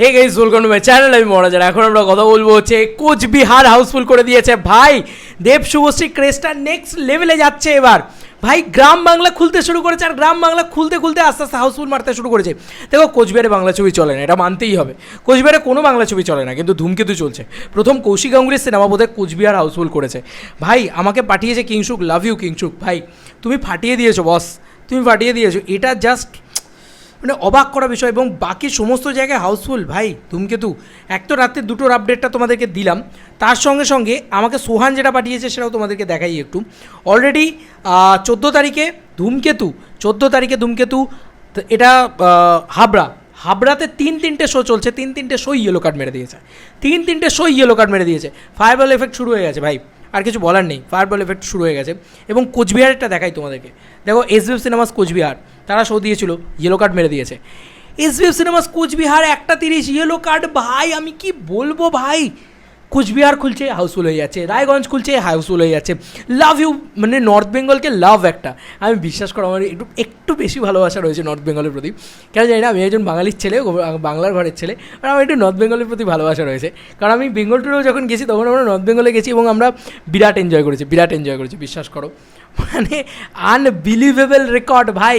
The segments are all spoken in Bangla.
Hey guys welcome to my channel আমি মহারাজার এখন আমরা কথা বলব হচ্ছে কোচবিহার হাউসফুল করে দিয়েছে। ভাই, দেব শুভশ্রী ক্রেস্টার নেক্সট লেভেলে যাচ্ছে এবার। ভাই, গ্রাম বাংলা খুলতে শুরু করেছে, আর গ্রাম বাংলা খুলতে খুলতে আস্তে আস্তে হাউসফুল মারতে শুরু করেছে। দেখো, কোচবিহারে বাংলা ছবি চলে না, এটা মানতেই হবে। কোচবিহারে কোনো বাংলা ছবি চলে না, কিন্তু ধূমকেতু চলছে। প্রথম কৌশিক গাঙ্গুলির সিনেমা বোধহয় কোচবিহার হাউসফুল করেছে। ভাই, আমাকে পাঠিয়েছে কিংসুক লাভ ইউ কিংসুক। ভাই, তুমি ফাটিয়ে দিয়েছ বস তুমি ফাটিয়ে দিয়েছ, এটা জাস্ট মানে অবাক করা বিষয় এবং বাকি সমস্ত জায়গায় হাউসফুল। ভাই, ধূমকেতু, এক তো রাত্রে দুটোর আপডেটটা তোমাদেরকে দিলাম। তার সঙ্গে সঙ্গে আমাকে সোহান যেটা পাঠিয়েছে সেটাও তোমাদেরকে দেখাই একটু। অলরেডি চোদ্দ তারিখে ধূমকেতু, চোদ্দ তারিখে ধূমকেতু এটা হাবড়া। হাবড়াতে তিন তিনটে শো চলছে, তিন তিনটে শোই ইয়েলো কার্ড মেরে দিয়েছে। তিন তিনটে শোই ইয়েলো কার্ড মেরে দিয়েছে। ফায়ারবল এফেক্ট শুরু হয়ে গেছে, ভাই। আর কিছু বলার নেই ফায়ারবল এফেক্ট শুরু হয়ে গেছে। এবং কোচবিহারেরটা দেখাই তোমাদেরকে। দেখো এস এসবিএফ সিনেমাস কোচবিহার। তারা শো দিয়েছিল ইয়েলো কার্ড মেরে দিয়েছে। এসবিএফ সিনেমাস কোচবিহার একটা তিরিশ ইয়েলো কার্ড ভাই, আমি কি বলব ভাই? কোচবিহার খুলছে হাউসফুল হয়ে যাচ্ছে। রায়গঞ্জ খুলছে হাউসফুল হয়ে যাচ্ছে। লাভ ইউ মানে নর্থ বেঙ্গলকে লাভ একটা। আমি বিশ্বাস করো, আমার একটু একটু বেশি ভালোবাসা রয়েছে নর্থ বেঙ্গলের প্রতি। কেন জানি না, আমি একজন বাঙালির ছেলে বাংলার ঘরের ছেলে, আর আমার একটু নর্থ বেঙ্গলের প্রতি ভালোবাসা রয়েছে। কারণ আমি বেঙ্গল টুরেও যখন গেছি, তখন আমরা নর্থ বেঙ্গলে গেছি এবং আমরা বিরাট এনজয় করেছি, বিরাট এনজয় করেছি, বিশ্বাস করো। মানে আনবিলিভেবল রেকর্ড ভাই।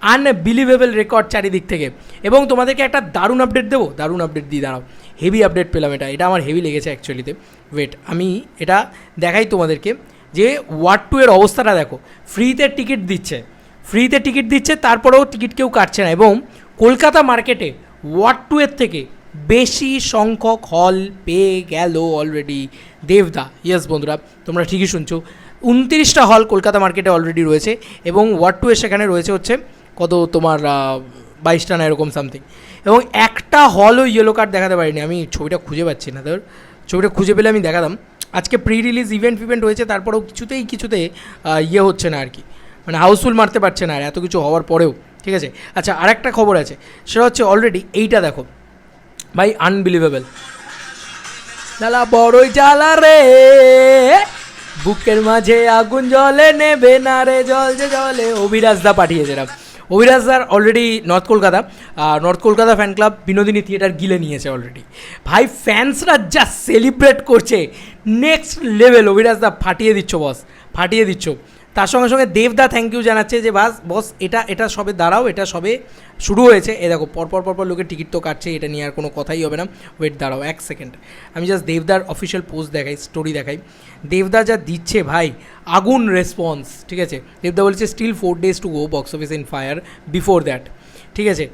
আনবিলিভেবল রেকর্ড চারিদিক থেকে। এবং তোমাদেরকে একটা দারুণ আপডেট দেবো। দারুণ আপডেট দিয়ে দাঁড়াও। হেভি আপডেট পেলাম এটা। এটা আমার হেভি লেগেছে অ্যাকচুয়ালিতে ওয়েট আমি এটা দেখাই তোমাদেরকে যে ওয়ার্ড টু এর অবস্থাটা দেখো। ফ্রিতে টিকিট দিচ্ছে। ফ্রিতে টিকিট দিচ্ছে, তারপরেও টিকিট কেউ কাটছে না। এবং কলকাতা মার্কেটে ওয়ার্ড টু এর থেকে বেশি সংখ্যক হল পেয়ে গেল অলরেডি দেবদা ইয়েস বন্ধুরা, তোমরা ঠিকই শুনছো। উনত্রিশটা হল কলকাতা মার্কেটে অলরেডি রয়েছে। এবং ওয়ার্ড টু এর সেখানে রয়েছে হচ্ছে কত তোমার বাইশটা না এরকম সামথিং এবং একটা হলও ইয়েলো কার্ড দেখাতে পারিনি। আমি ছবিটা খুঁজে পাচ্ছি না, ধর। ছবিটা খুঁজে পেলে আমি দেখাতাম। আজকে প্রি রিলিজ ইভেন্ট ফিভেন্ট হয়েছে, তারপরেও কিছুতেই, কিছুতে ইয়ে হচ্ছে না আর কি। মানে হাউসফুল মারতে পারছে না আর এত কিছু হওয়ার পরেও, ঠিক আছে? আচ্ছা আরেকটা খবর আছে। সেটা হচ্ছে অলরেডি এইটা দেখো। ভাই আনবিলিভেবল জ্বালা বড়ই জ্বালা রে। বুকের মাঝে আগুন জলে নেবে না রে, জল যে জলে। অভিরাজ দা পাঠিয়েছে এরা অভিরাজ দার already north Kolkata north Kolkata fan club Binodini theatre গিলে নিয়েছে অলরেডি ভাই ফ্যান্সরা যা সেলিব্রেট করছে। নেক্সট লেভেল অভিরাজ দা ফাটিয়ে দিচ্ছ বস ফাটিয়ে দিচ্ছ। তার সঙ্গে সঙ্গে দেবদা থ্যাংক ইউ জানাচ্ছে যে, বাস বস এটা এটা সবে দাঁড়াও, এটা সবে শুরু হয়েছে। এ দেখো, পরপর পরপর লোকের টিকিট তো কাটছে, এটা নিয়ে আর কোনো কথাই হবে না। ওয়েট দাঁড়াও, এক সেকেন্ড আমি জাস্ট দেবদার অফিসিয়াল পোস্ট দেখাই স্টোরি দেখাই। দেবদা যা দিচ্ছে ভাই, আগুন রেসপন্স ঠিক আছে? দেবদা বলছে still four days to go box office in fire before that ঠিক আছে?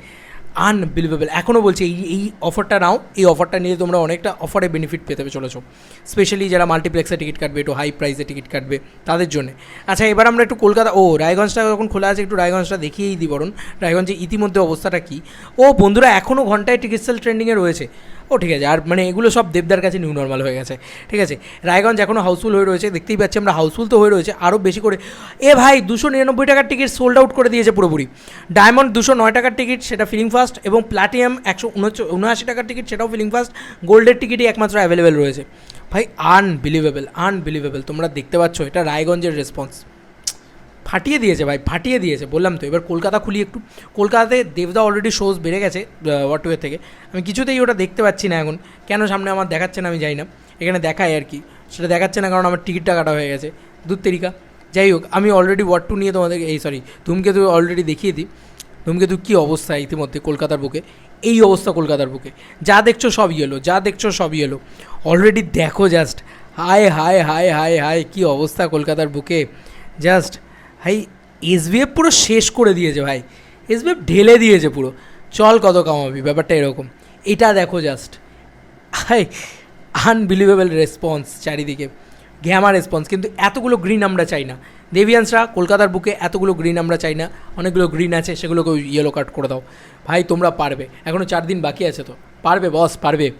আনবিলিভেবল এখনও বলছি, এই এই অফারটা নাও, এই অফারটা নিয়ে তোমরা অনেকটা অফারে বেনিফিট পেতে চলেছো। স্পেশালি যারা মাল্টিপ্লেক্সে টিকিট কাটবে, একটু হাই প্রাইসে টিকিট কাটবে, তাদের জন্য। আচ্ছা এবার আমরা একটু কলকাতা, ও, রায়গঞ্জটা যখন খোলা আছে, একটু রায়গঞ্জটা দেখিয়েই দিই বরং রায়গঞ্জে ইতিমধ্যে অবস্থাটা কী? ও, বন্ধুরা এখনও ঘন্টায় টিকিট সেল ট্রেন্ডিংয়ে রয়েছে। ও ঠিক আছে, আর মানে এগুলো সব দেবদার কাছে নিউ নর্মাল হয়ে গেছে, ঠিক আছে? রায়গঞ্জ এখনও হাউসফুল হয়ে রয়েছে, দেখতেই পাচ্ছি আমরা হাউসফুল তো হয়ে রয়েছে আরও বেশি করে, এ ভাই দুশো নিরানব্বই টাকার টিকিট সোল্ড আউট করে দিয়েছে পুরোপুরি। ডায়মন্ড দুশো নয় টাকার টিকিট সেটা ফিলিং ফাস্ট এবং প্লাটিনাম একশো উনআশি টাকার টিকিট সেটাও ফিলিং ফাস্ট গোল্ডের টিকিটই একমাত্র অ্যাভেলেবেল রয়েছে। ভাই আনবিলিভেবল আনবিলিভেবল তোমরা দেখতে পাচ্ছ, এটা রায়গঞ্জের রেসপন্স ফাটিয়ে দিয়েছে ভাই, ফাটিয়ে দিয়েছে, বললাম তো। এবার কলকাতা খুলি একটু। কলকাতাতে দেবদা অলরেডি শোজ বেড়ে গেছে ওয়াটওয়ে থেকে। আমি কিছুতেই ওটা দেখতে পাচ্ছি না এখন। কেন সামনে আমার দেখাচ্ছে না আমি যাই না। এখানে দেখায় আর কি। সেটা দেখাচ্ছে না কারণ আমার টিকিটটা কাটা হয়ে গেছে। দূর তেরিকা। যাই হোক, আমি অলরেডি ওয়াট টু নিয়ে তোমাদেরকে এই সরি ধূমকেতু অলরেডি দেখিয়ে দিই। ধূমকেতু কী অবস্থা ইতিমধ্যে কলকাতার বুকে? এই অবস্থা কলকাতার বুকে। যা দেখছ সব ইয়েলো যা দেখছ সব ইয়েলো অলরেডি দেখো জাস্ট হায় হায় হায় হায় হায়, কী অবস্থা কলকাতার বুকে। জাস্ট ভাই এসবিএফ পুরো শেষ করে দিয়েছে ভাই। এসবিএফ ঢেলে দিয়েছে পুরো। চল কত কামাবি, ব্যাপারটা এরকম। এটা দেখো জাস্ট হাই আনবিলিভেবল রেসপন্স চারিদিকে। ঘ্যামা রেসপন্স কিন্তু এতগুলো গ্রিন আমরা চাই না। দেবিয়ান্সরা কলকাতার বুকে এতগুলো গ্রিন আমরা চাই না। অনেকগুলো গ্রিন আছে সেগুলোকে ইয়েলো কাট করে দাও। ভাই, তোমরা পারবে। এখনও চার দিন বাকি আছে তো। পারবে বস পারবে।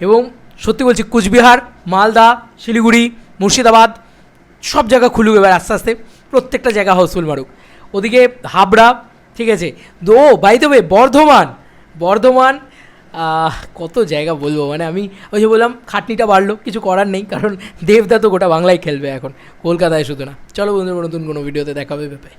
এবং সত্যি বলছি, কুচবিহার, মালদা, শিলিগুড়ি, মুর্শিদাবাদ, সব জায়গা খুলুক এবার আস্তে আস্তে। প্রত্যেকটা জায়গা হাউসফুল মারুক। ওদিকে হাবড়া, ঠিক আছে? দো বাই দেবে বর্ধমান। বর্ধমান কত জায়গা বলব? মানে আমি ওই যে বললাম, খাটনিটা বাড়লো, কিছু করার নেই, কারণ দেবদা তো গোটা বাংলায় খেলবে এখন, কলকাতায় শুধু না। চলো বন্ধুরা, নতুন কোনো ভিডিওতে দেখাবে ব্যাপারে